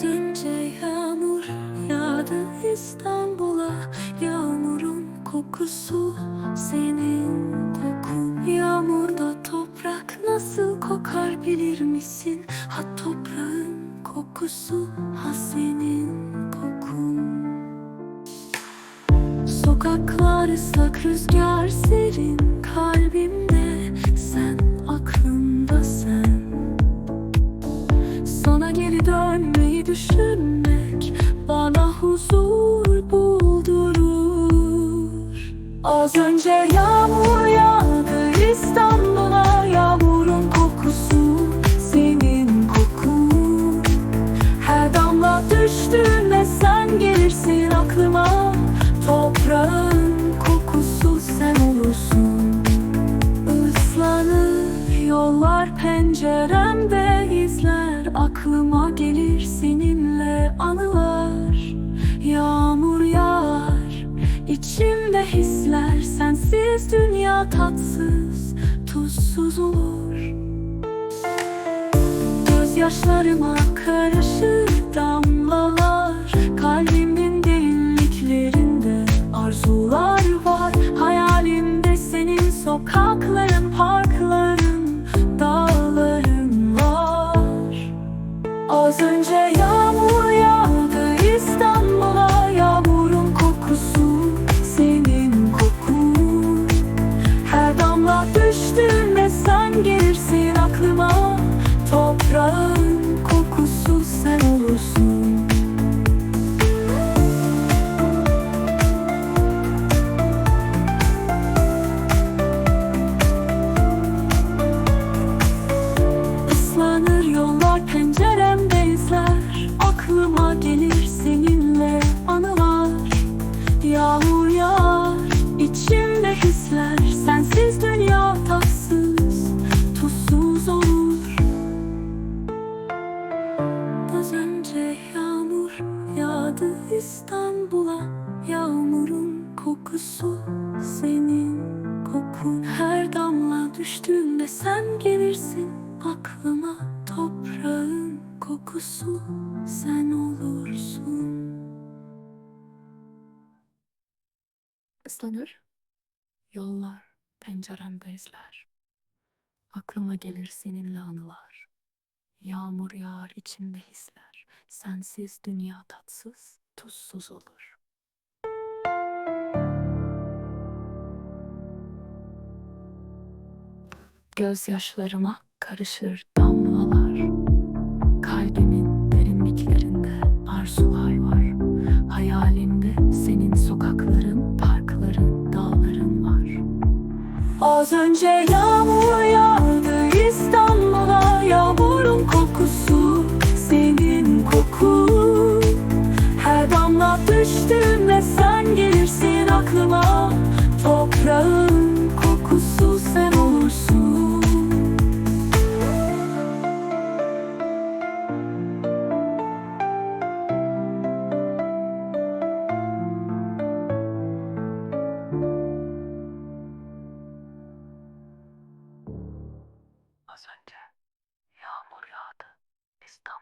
Az önce yağmur yağdı İstanbul'a. Yağmurun kokusu senin kokun. Yağmurda toprak nasıl kokar bilir misin? Ha toprağın kokusu ha senin kokun. Sokaklar ıslak rüzgar serin düşünmek Bana huzur buldurur. Az önce yağmur yağdı İstanbul'a Yağmurun kokusu senin kokun. Her damla düştüğünde sen gelirsin aklıma. Toprağın kokusu sen olursun Dünya tatsız tuzsuz olur. Gözyaşlarıma karışır damlalar. Kalbimin derinliklerinde arzular var. Hayalimde senin sokakların, parkların, dağların var. Az önce yağmur damla düştüğünde sen gelirsin aklıma. Toprağın yağdı İstanbul'a Yağmurun kokusu senin kokun. Her damla düştüğünde sen gelirsin aklıma Toprağın kokusu sen olursun. Islanır yollar penceremde izler Aklıma gelir seninle anılar. Yağmur yağar içimde hisler Sensiz dünya tatsız tuzsuz olur. Gözyaşlarıma karışır damlalar. Kalbimin derinliklerinde arzular var. Hayalimde senin sokakların, parkların, dağların var. Az önce yağmur yağdı kokun Her damla düştüğünde sen gelirsin aklıma. Toprağın kokusu sen olursun. Yağmur yağdı. İstanbul'a.